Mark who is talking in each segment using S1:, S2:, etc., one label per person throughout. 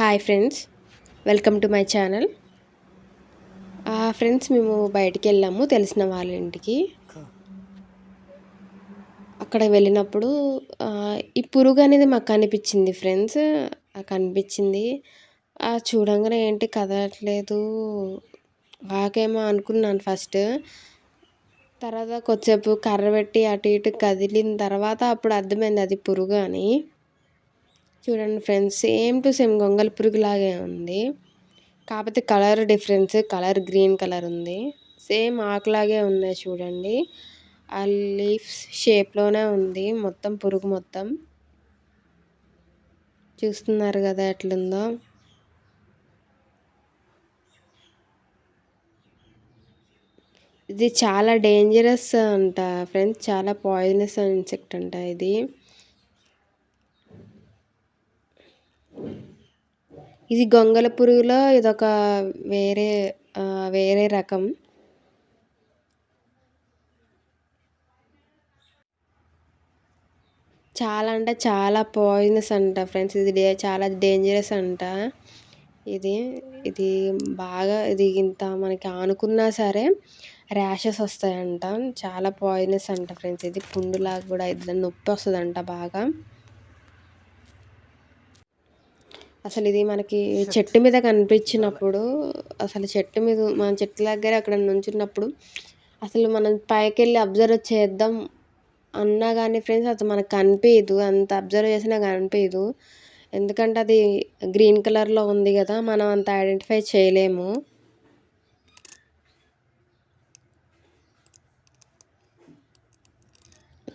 S1: Hi friends welcome to my channel friends మేము బయటికి వెళ్ళాము. తెలిసిన వాళ్ళ ఇంటికి. అక్కడ వెళ్ళినప్పుడు ఈ పురుగు అనేది మాకు కనిపించింది ఫ్రెండ్స్ కనిపించింది. చూడంగానే ఏంటి కదలట్లేదు. వాకేమో అనుకున్నాను ఫస్ట్ తర్వాత కొద్దిసేపు కర్ర పెట్టి అటు ఇటు కదిలిన తర్వాత అప్పుడు అర్థమైంది అది పురుగు అని. చూడండి ఫ్రెండ్స్ సేమ్ టు సేమ్ గొంగళి పురుగులాగే ఉంది. కాకపోతే colour difference colour green colour ఉంది. సేమ్ ఆకులాగే ఉన్నాయి చూడండి. ఆ లీఫ్స్ షేప్లోనే ఉంది మొత్తం పురుగు మొత్తం. చూస్తున్నారు కదా ఎట్లుందో. ఇది చాలా డేంజరస్ అంట ఫ్రెండ్స్. చాలా పాయిజనస్ ఇన్సెక్ట్ అంట ఇది. ఇది గొంగళ పురుగులో ఇదొక వేరే వేరే రకం. చాలా అంటే చాలా పాయిజనస్ అంట ఫ్రెండ్స్ ఇది డే చాలా డేంజరస్ అంట. ఇది ఇది బాగా ఇది ఇంత మనకి ఆనుకున్నా సరే ర్యాషెస్ వస్తాయంట. చాలా పాయిజనస్ అంట ఫ్రెండ్స్ ఇది. పుండులాగా కూడా ఇది నొప్పి వస్తుందంట బాగా. అసలు ఇది మనకి చెట్టు మీద కనిపించినప్పుడు అసలు చెట్టు మీద మన చెట్టు దగ్గర అక్కడ నుంచున్నప్పుడు అసలు మనం పైకి వెళ్ళి అబ్జర్వ్ చేద్దాం అన్నా కానీ ఫ్రెండ్స్ అసలు మనకు కనిపించదు అంత అబ్జర్వ్ చేసినా కనిపించదు ఎందుకంటే అది గ్రీన్ కలర్లో ఉంది కదా మనం అంత ఐడెంటిఫై చేయలేము.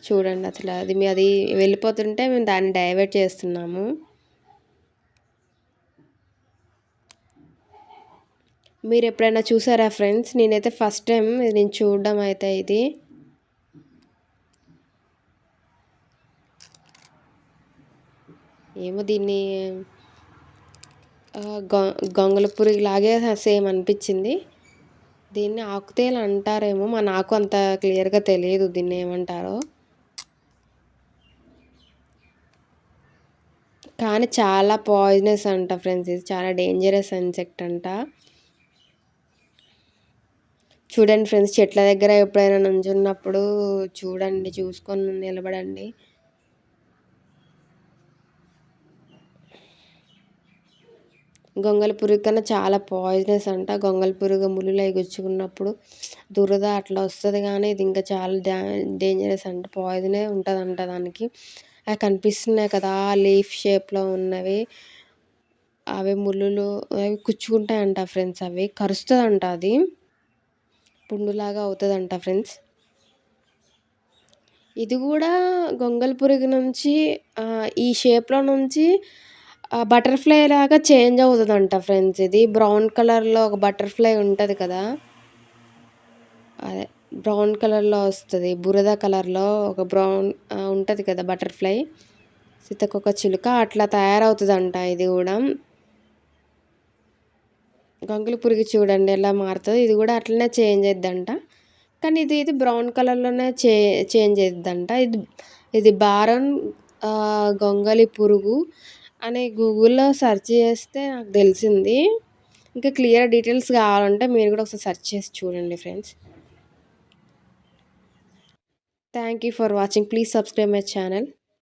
S1: చూడండి అసలు అది అది వెళ్ళిపోతుంటే మేము దాన్ని డైవర్ట్ చేస్తున్నాము. మీరు ఎప్పుడైనా చూసారా ఫ్రెండ్స్? నేనైతే ఫస్ట్ టైం నేను చూడడం అయితే ఇది. ఏమో దీన్ని గొంగల పురుగు లాగే సేమ్ అనిపించింది. దీన్ని ఆకుతేలు అంటారేమో మా నాకు అంత క్లియర్గా తెలియదు దీన్ని ఏమంటారో. కానీ చాలా పాయిజనస్ అంట ఫ్రెండ్స్ ఇది చాలా డేంజరస్ ఇన్సెక్ట్ అంట. చూడండి ఫ్రెండ్స్ చెట్ల దగ్గర ఎప్పుడైనా నుంచున్నప్పుడు చూడండి చూసుకొని నిలబడండి. గొంగల పురుగు కన్నా చాలా పాయిజనస్ అంట. గొంగల పురుగు ములులై గుచ్చుకున్నప్పుడు దురద అట్లా వస్తుంది కానీ ఇది ఇంకా చాలా డా డేంజరస్ అంట. పాయిజనే ఉంటుంది అంట దానికి. అవి కనిపిస్తున్నాయి కదా లీఫ్ షేప్లో ఉన్నవి. అవి ముళ్ళులు అవి కుచ్చుకుంటాయంట ఫ్రెండ్స్ అవి కరుస్తుందంట అది. పుండులాగా అవుతుందంట ఫ్రెండ్స్. ఇది కూడా గొంగల్ పురుగు నుంచి ఈ షేప్లో నుంచి బటర్ఫ్లై లాగా చేంజ్ అవుతుందంట ఫ్రెండ్స్. ఇది బ్రౌన్ కలర్లో ఒక బటర్ఫ్లై ఉంటుంది కదా. అదే బ్రౌన్ కలర్లో వస్తుంది. బురద కలర్లో ఒక బ్రౌన్ ఉంటుంది కదా బటర్ఫ్లై సీతకొక చిలుక అట్లా తయారవుతుందంట ఇది కూడా. గంగుల పురుగు చూడండి ఎలా మారుతుంది. ఇది కూడా అట్లనే చేంజ్ అవుద్దంట కానీ ఇది ఇది బ్రౌన్ కలర్లోనే చే చేంజ్ అవుద్దంట ఇది ఇది బారన్ గొంగలి పురుగు అని గూగుల్లో సెర్చ్ చేస్తే నాకు తెలిసింది. ఇంకా క్లియర్ డీటెయిల్స్ కావాలంటే మీరు కూడా ఒకసారి సెర్చ్ చేసి చూడండి friends. Thank you for watching. Please subscribe my channel.